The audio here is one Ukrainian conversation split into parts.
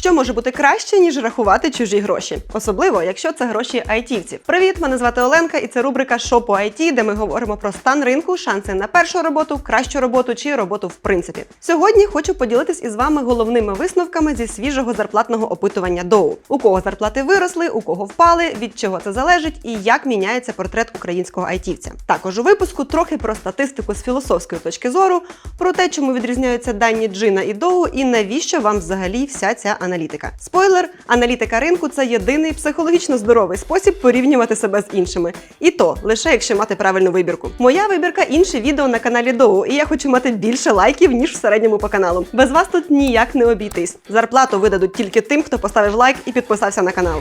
Що може бути краще, ніж рахувати чужі гроші, особливо якщо це гроші айтівців. Привіт, мене звати Оленка, і це рубрика «Що по IT», де ми говоримо про стан ринку, шанси на першу роботу, кращу роботу чи роботу в принципі. Сьогодні хочу поділитись із вами головними висновками зі свіжого зарплатного опитування Доу. У кого зарплати виросли, у кого впали, від чого це залежить і як міняється портрет українського айтівця. Також у випуску трохи про статистику з філософської точки зору, про те, чому відрізняються дані Джина і Доу, і навіщо вам взагалі вся ця аналітика. Спойлер: аналітика ринку це єдиний психологічно здоровий спосіб порівнювати себе з іншими. І то лише якщо мати правильну вибірку. Моя вибірка інше відео на каналі Доу, і я хочу мати більше лайків, ніж в середньому по каналу. Без вас тут ніяк не обійтись. Зарплату видадуть тільки тим, хто поставив лайк і підписався на канал.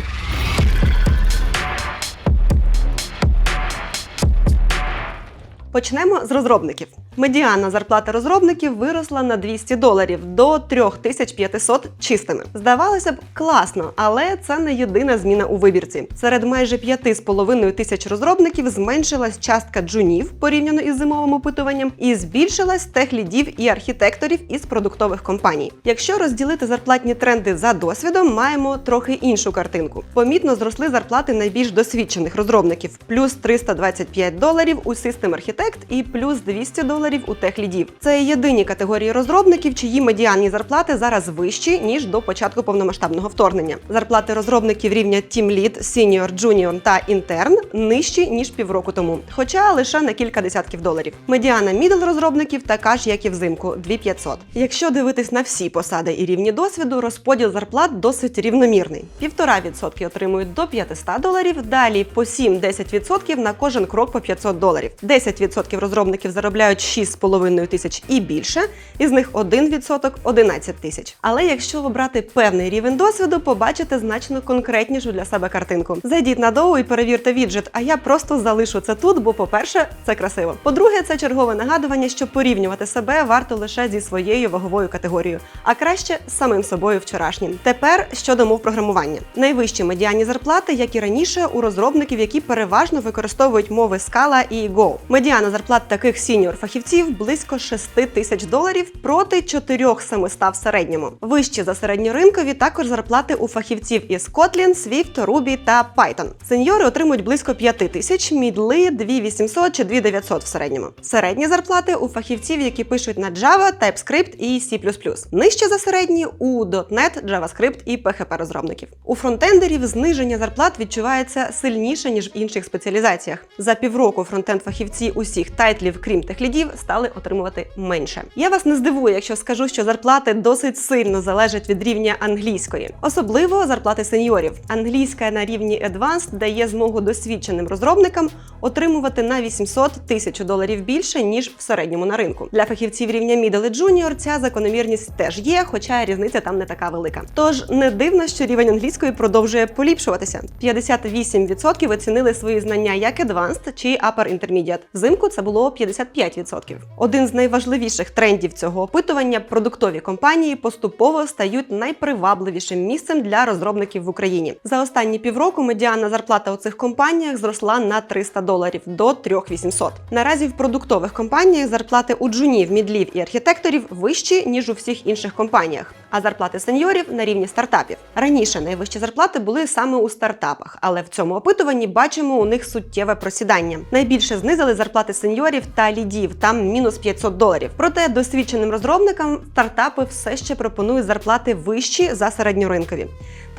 Почнемо з розробників. Медіана зарплата розробників виросла на 200 доларів до 3500 чистими. Здавалося б, класно, але це не єдина зміна у вибірці. Серед майже 5,5 тисяч розробників зменшилась частка джунів порівняно із зимовим опитуванням, і збільшилась техлідів і архітекторів із продуктових компаній. Якщо розділити зарплатні тренди за досвідом, маємо трохи іншу картинку. Помітно зросли зарплати найбільш досвідчених розробників плюс 325 доларів у System Architect і плюс 200 доларів у техлідів. Це єдині категорії розробників, чиї медіанні зарплати зараз вищі ніж до початку повномасштабного вторгнення. Зарплати розробників рівня Team Lead, Senior, Junior та Intern нижчі ніж півроку тому, хоча лише на кілька десятків доларів. Медіана мідл розробників така ж, як і взимку 2500. Якщо дивитись на всі посади і рівні досвіду, розподіл зарплат досить рівномірний. 1,5% отримують до 500 доларів, далі по 7-10% на кожен крок по 500 доларів. 10% розробників заробляють 6,5 тисяч і більше, із них 1% – 11 тисяч. Але якщо обрати певний рівень досвіду, побачите значно конкретнішу для себе картинку. Зайдіть на доу і перевірте віджит, а я просто залишу це тут, бо, по-перше, це красиво. По-друге, це чергове нагадування, що порівнювати себе варто лише зі своєю ваговою категорією, а краще з самим собою вчорашнім. Тепер щодо мов програмування. Найвищі медіані зарплати, як і раніше, у розробників, які переважно використовують мови Scala і Go. Медіана зарплат таких сіньор фахівців близько 6 тисяч доларів проти 4700 в середньому. Вищі за середньоринкові також зарплати у фахівців із Kotlin, Swift, Ruby та Python. Сеньори отримують близько 5 тисяч, мідли 2800 чи 2900 в середньому. Середні зарплати у фахівців, які пишуть на Java, TypeScript і C++. Нижче за середні у .NET, JavaScript і PHP розробників. У фронтендерів зниження зарплат відчувається сильніше ніж в інших спеціалізаціях. За півроку фронтенд фахівці усіх тайтлів, крім техлідів, стали отримувати менше. Я вас не здивую, якщо скажу, що зарплати досить сильно залежать від рівня англійської, особливо зарплати сеньорів. Англійська на рівні Advanced дає змогу досвідченим розробникам отримувати на 800 тисяч доларів більше ніж в середньому на ринку. Для фахівців рівня Middle і Junior ця закономірність теж є, хоча різниця там не така велика. Тож не дивно, що рівень англійської продовжує поліпшуватися. 58% оцінили свої знання як Advanced чи Upper Intermediate. Взимку це було 55%. Один з найважливіших трендів цього опитування продуктові компанії поступово стають найпривабливішим місцем для розробників в Україні. За останні півроку медіана зарплата у цих компаніях зросла на 300 доларів до 3800. Наразі в продуктових компаніях зарплати у джунів, мідлів і архітекторів вищі ніж у всіх інших компаніях, а зарплати сеньорів на рівні стартапів. Раніше найвищі зарплати були саме у стартапах, але в цьому опитуванні бачимо у них суттєве просідання. Найбільше знизили зарплати сеньорів та лідів, там мінус 500 доларів. Проте досвідченим розробникам стартапи все ще пропонують зарплати вищі за середньоринкові.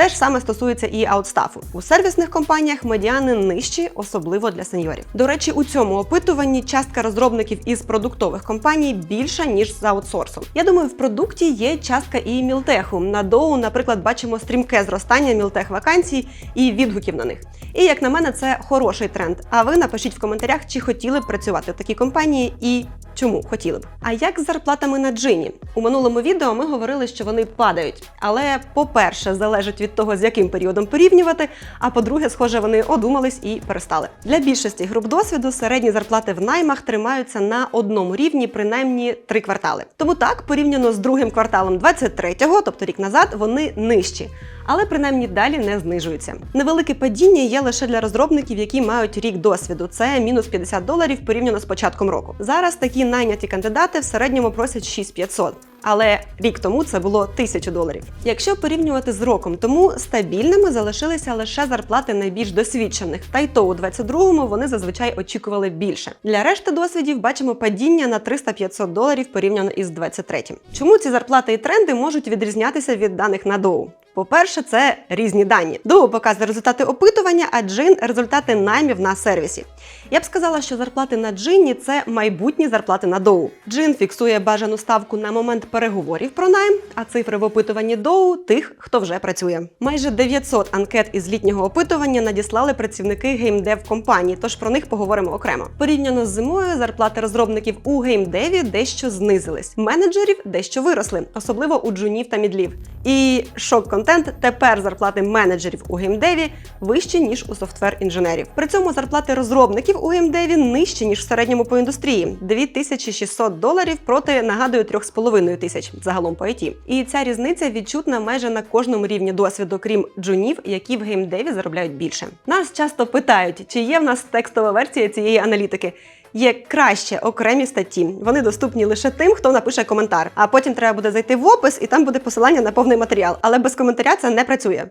Те ж саме стосується і аутстафу. У сервісних компаніях медіани нижчі, особливо для сеньорів. До речі, у цьому опитуванні частка розробників із продуктових компаній більша ніж з аутсорсом. Я думаю, в продукті є частка і мілтеху. На доу, наприклад, бачимо стрімке зростання мілтех вакансій і відгуків на них. І як на мене, це хороший тренд. А ви напишіть в коментарях, чи хотіли б працювати в такій компанії і Чому хотіли б? А як з зарплатами на джині? У минулому відео ми говорили, що вони падають. Але, по-перше, залежить від того, з яким періодом порівнювати. А по-друге, схоже, вони одумались і перестали. Для більшості груп досвіду середні зарплати в наймах тримаються на одному рівні, принаймні три квартали. Тому так, порівняно з другим кварталом 23-го, тобто рік назад, вони нижчі. Але принаймні далі не знижуються. Невелике падіння є лише для розробників, які мають рік досвіду. Це мінус 50 доларів порівняно з початком року. Зараз такі які найняті кандидати в середньому просять 6500. Але рік тому це було 1000 доларів. Якщо порівнювати з роком тому, стабільними залишилися лише зарплати найбільш досвідчених, та й то у 22-му вони зазвичай очікували більше. Для решти досвідів бачимо падіння на 300-500 доларів порівняно із 23-м. Чому ці зарплати і тренди можуть відрізнятися від даних на доу? По-перше, це різні дані. Доу показує результати опитування, а джин результати наймів на сервісі. Я б сказала, що зарплати на джині це майбутні зарплати на доу. Джин фіксує бажану ставку на момент переговорів про найм, а цифри в опитуванні доу тих, хто вже працює. Майже 900 анкет із літнього опитування надіслали працівники геймдев компаній, тож про них поговоримо окремо. Порівняно з зимою зарплати розробників у геймдеві дещо знизились. Менеджерів дещо виросли, особливо у джунів та мідлів. І шок-контент тепер зарплати менеджерів у геймдеві вищі ніж у софтвер-інженерів. При цьому зарплати розробників у геймдеві нижчі ніж в середньому по індустрії 2600 доларів проти нагадую 3,5 тисяч загалом по IT. І ця різниця відчутна майже на кожному рівні досвіду, крім джунів, які в геймдеві заробляють більше. Нас часто питають, чи є в нас текстова версія цієї аналітики. Є краще окремі статті. Вони доступні лише тим, хто напише коментар. А потім треба буде зайти в опис, і там буде посилання на повний матеріал. Але без коментаря це не працює.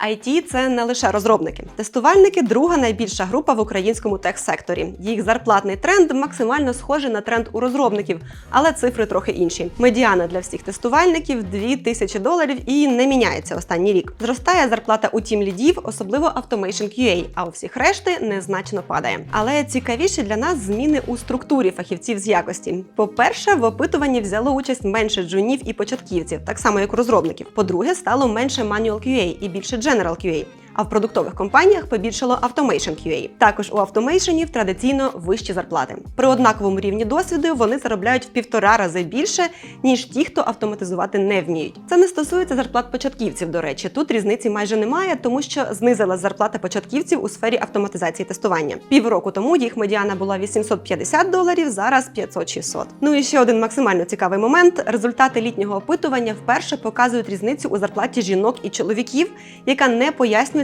IT – це не лише розробники. Тестувальники друга найбільша група в українському тех-секторі. Їх зарплатний тренд максимально схожий на тренд у розробників, але цифри трохи інші. Медіана для всіх тестувальників 2000 доларів і не міняється останній рік. Зростає зарплата у тім лідів, особливо Automation QA, а у всіх решти незначно падає. Але цікавіші для нас зміни у структурі фахівців з якості. По-перше, в опитуванні взяло участь менше джунів і початківців, так само як у розробників. По-друге, стало менше Manual QA і більше General QA. А в продуктових компаніях побільшало Automation QA. Також у автомейшенів традиційно вищі зарплати. При однаковому рівні досвіду вони заробляють в півтора рази більше, ніж ті, хто автоматизувати не вміють. Це не стосується зарплат початківців. До речі, тут різниці майже немає, тому що знизила зарплата початківців у сфері автоматизації тестування. Півроку тому їх медіана була 850 доларів, зараз 500-600. Ну і ще один максимально цікавий момент: результати літнього опитування вперше показують різницю у зарплаті жінок і чоловіків, яка не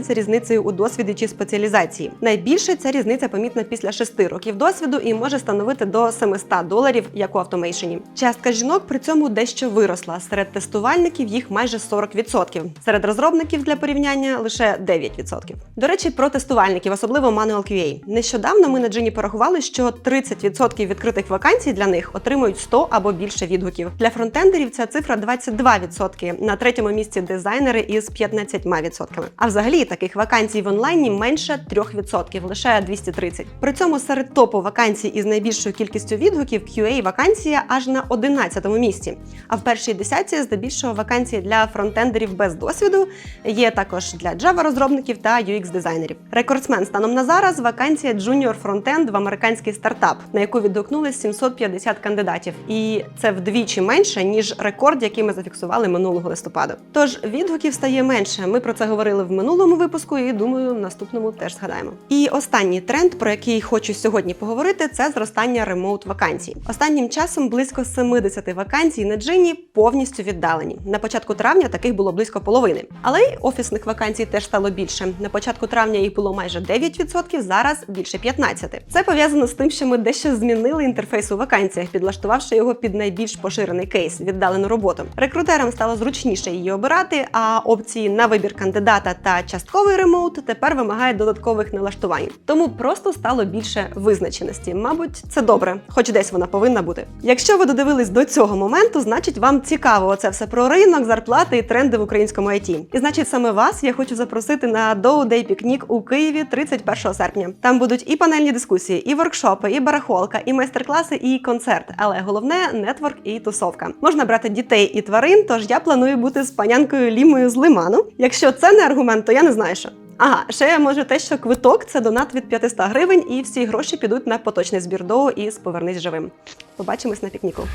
пояснюється різницею у досвіді чи спеціалізації. Найбільше ця різниця помітна після 6 років досвіду і може становити до 700 доларів, як у автомейшені. Частка жінок при цьому дещо виросла. Серед тестувальників їх майже 40%. Серед розробників для порівняння лише 9%. До речі, про тестувальників, особливо Manual QA. Нещодавно ми на Джині порахували, що 30% відкритих вакансій для них отримують 100 або більше відгуків. Для фронтендерів ця цифра 22%. На третьому місці дизайнери із 15%. А взагалі таких вакансій в онлайні менше 3%, лише 230. При цьому серед топу вакансій із найбільшою кількістю відгуків QA вакансія аж на 11-му місці. А в першій десятці здебільшого вакансії для фронтендерів без досвіду є також для Java розробників та UX дизайнерів. Рекордсмен станом на зараз вакансія Junior Frontend в американський стартап, на яку відгукнулись 750 кандидатів, і це вдвічі менше ніж рекорд, який ми зафіксували минулого листопаду. Тож відгуків стає менше. Ми про це говорили в минулому випуску, і думаю, в наступному теж згадаємо. І останній тренд, про який хочу сьогодні поговорити, це зростання ремоут вакансій. Останнім часом близько 70 вакансій на джині повністю віддалені. На початку травня таких було близько половини. Але й офісних вакансій теж стало більше. На початку травня їх було майже 9%, зараз більше 15%. Це пов'язано з тим, що ми дещо змінили інтерфейс у вакансіях, підлаштувавши його під найбільш поширений кейс віддалену роботу. Рекрутерам стало зручніше її обирати, а опції на вибір кандидата та частковий ремоут тепер вимагають додаткових налаштувань. Тому просто стало більше визначеності. Мабуть, це добре, хоч десь вона повинна бути. Якщо ви додивились до цього моменту, значить вам цікаво оце все про ринок, зарплати і тренди в українському IT. І значить, саме вас я хочу запросити на Day Picnic у Києві 31 серпня. Там будуть і панельні дискусії, і воркшопи, і барахолка, і майстер-класи, і концерт. Але головне нетворк і тусовка. Можна брати дітей і тварин, тож я планую бути з панянкою Лімою з Лиману. Якщо це не аргумент, то я не знаю що. Ага, ще може те, що квиток це донат від 500 гривень, і всі гроші підуть на поточний збір доу із повернись живим. Побачимось на пікніку.